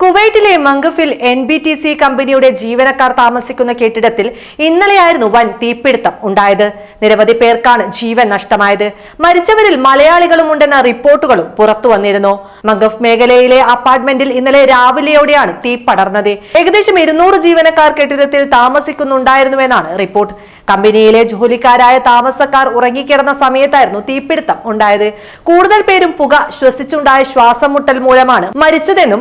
കുവൈറ്റിലെ മംഗഫിൽ N B T C കമ്പനിയുടെ ജീവനക്കാർ താമസിക്കുന്ന കെട്ടിടത്തിൽ ഇന്നലെയായിരുന്നു വൻ തീപിടുത്തം ഉണ്ടായത്. നിരവധി പേർക്കാണ് ജീവൻ നഷ്ടമായത്. മരിച്ചവരിൽ മലയാളികളും ഉണ്ടെന്ന റിപ്പോർട്ടുകളും പുറത്തു വന്നിരുന്നു. മംഗഫ് മേഖലയിലെ അപ്പാർട്ട്മെന്റിൽ ഇന്നലെ രാവിലെയോടെയാണ് തീ പടർന്നത്. ഏകദേശം ഇരുന്നൂറ് ജീവനക്കാർ കെട്ടിടത്തിൽ താമസിക്കുന്നുണ്ടായിരുന്നുവെന്നാണ് റിപ്പോർട്ട്. കമ്പനിയിലെ ജോലിക്കാരായ താമസക്കാർ ഉറങ്ങിക്കിടന്ന സമയത്തായിരുന്നു തീപിടുത്തം ഉണ്ടായത്. കൂടുതൽ പേരും പുക ശ്വസിച്ചുണ്ടായ ശ്വാസം മൂലമാണ് മരിച്ചതെന്നും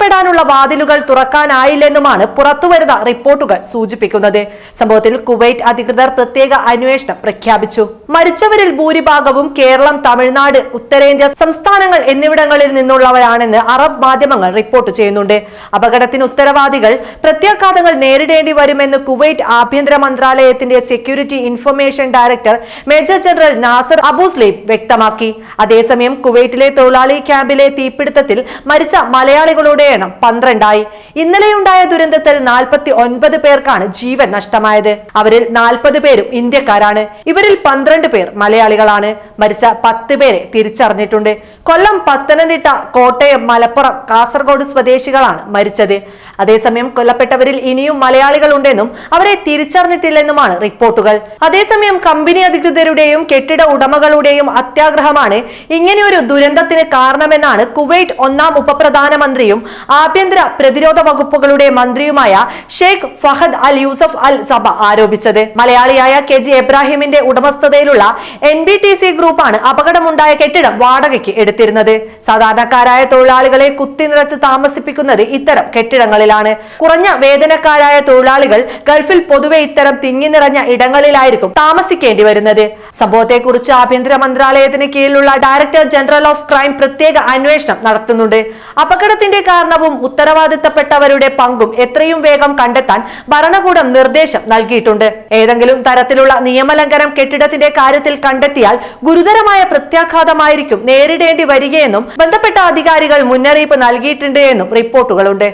രക്ഷപ്പെടാനുള്ള വാതിലുകൾ തുറക്കാനായില്ലെന്നുമാണ് പുറത്തുവരുന്ന റിപ്പോർട്ടുകൾ സൂചിപ്പിക്കുന്നത്. സംഭവത്തിൽ കുവൈറ്റ് അധികൃതർ പ്രത്യേക അന്വേഷണം പ്രഖ്യാപിച്ചു. മരിച്ചവരിൽ ഭൂരിഭാഗവും കേരളം തമിഴ്നാട് ഉത്തരേന്ത്യ സംസ്ഥാനങ്ങൾ എന്നിവിടങ്ങളിൽ നിന്നുള്ളവരാണെന്ന് അറബ് മാധ്യമങ്ങൾ റിപ്പോർട്ട് ചെയ്യുന്നുണ്ട്. അപകടത്തിന് ഉത്തരവാദികൾ പ്രത്യാഘാതങ്ങൾ നേരിടേണ്ടി വരുമെന്ന് കുവൈറ്റ് ആഭ്യന്തര മന്ത്രാലയത്തിന്റെ security information director major general Nasser Abusleeb വ്യക്തമാക്കി. അതേസമയം കുവൈറ്റിലെ തൊഴിലാളി ക്യാമ്പിലെ തീപിടുത്തത്തിൽ മരിച്ച മലയാളികളുടെ എണ്ണം പന്ത്രണ്ടായി. ഇന്നലെയുണ്ടായ ദുരന്തത്തിൽ നാൽപ്പത്തി ഒൻപത് പേർക്കാണ് ജീവൻ നഷ്ടമായത്. അവരിൽ നാൽപ്പത് പേരും ഇന്ത്യക്കാരാണ്. ഇവരിൽ പന്ത്രണ്ട് പേർ മലയാളികളാണ്. മരിച്ച പത്ത് പേരെ തിരിച്ചറിഞ്ഞിട്ടുണ്ട്. കൊല്ലം പത്തനംതിട്ട കോട്ടയം മലപ്പുറം കാസർഗോഡ് സ്വദേശികളാണ് മരിച്ചത്. അതേസമയം കൊല്ലപ്പെട്ടവരിൽ ഇനിയും മലയാളികൾ ഉണ്ടെന്നും അവരെ തിരിച്ചറിഞ്ഞിട്ടില്ലെന്നുമാണ് റിപ്പോർട്ടുകൾ. അതേസമയം കമ്പനി അധികൃതരുടെയും കെട്ടിട ഉടമകളുടെയും അത്യാഗ്രഹമാണ് ഇങ്ങനെയൊരു ദുരന്തത്തിന് കാരണമെന്നാണ് കുവൈറ്റ് ഒന്നാം ഉപപ്രധാനമന്ത്രിയും ആഭ്യന്തര പ്രതിരോധ വകുപ്പുകളുടെ മന്ത്രിയുമായ ഷെയ്ഖ് ഫഹദ് അൽ യൂസഫ് അൽ സബ ആരോപിച്ചത്. മലയാളിയായ കെ ജി എബ്രാഹിമിന്റെ ഉടമസ്ഥതയിലുള്ള എൻ ബി ടി സി ഗ്രൂപ്പാണ് അപകടമുണ്ടായ കെട്ടിടം വാടകയ്ക്ക് എടുത്തിരുന്നത്. സാധാരണക്കാരായ തൊഴിലാളികളെ കുത്തി നിറച്ച് താമസിപ്പിക്കുന്നത് ഇത്തരം കെട്ടിടങ്ങളിലാണ് കുറഞ്ഞ വേതനക്കാരായ തൊഴിലാളികൾ ഗൾഫിൽ പൊതുവെ ഇത്തരം തിങ്ങി നിറഞ്ഞ ഇടങ്ങളിലായിരിക്കും താമസിക്കേണ്ടി വരുന്നത്. സംഭവത്തെക്കുറിച്ച് ആഭ്യന്തര മന്ത്രാലയത്തിന് കീഴിലുള്ള ഡയറക്ടർ ജനറൽ ഓഫ് ക്രൈം പ്രത്യേക അന്വേഷണം നടത്തുന്നുണ്ട്. അപകടത്തിന്റെ കാരണവും ഉത്തരവാദിത്തപ്പെട്ടവരുടെ പങ്കും എത്രയും വേഗം കണ്ടെത്താൻ ഭരണകൂടം നിർദ്ദേശം നൽകിയിട്ടുണ്ട്. ഏതെങ്കിലും തരത്തിലുള്ള നിയമലംഘനം കെട്ടിടത്തിന്റെ കാര്യത്തിൽ കണ്ടെത്തിയാൽ ഗുരുതരമായ പ്രത്യാഘാതമായിരിക്കും നേരിടേണ്ടി വരികയെന്നും ബന്ധപ്പെട്ട അധികാരികൾ മുന്നറിയിപ്പ് നൽകിയിട്ടുണ്ട് എന്നും റിപ്പോർട്ടുകളുണ്ട്.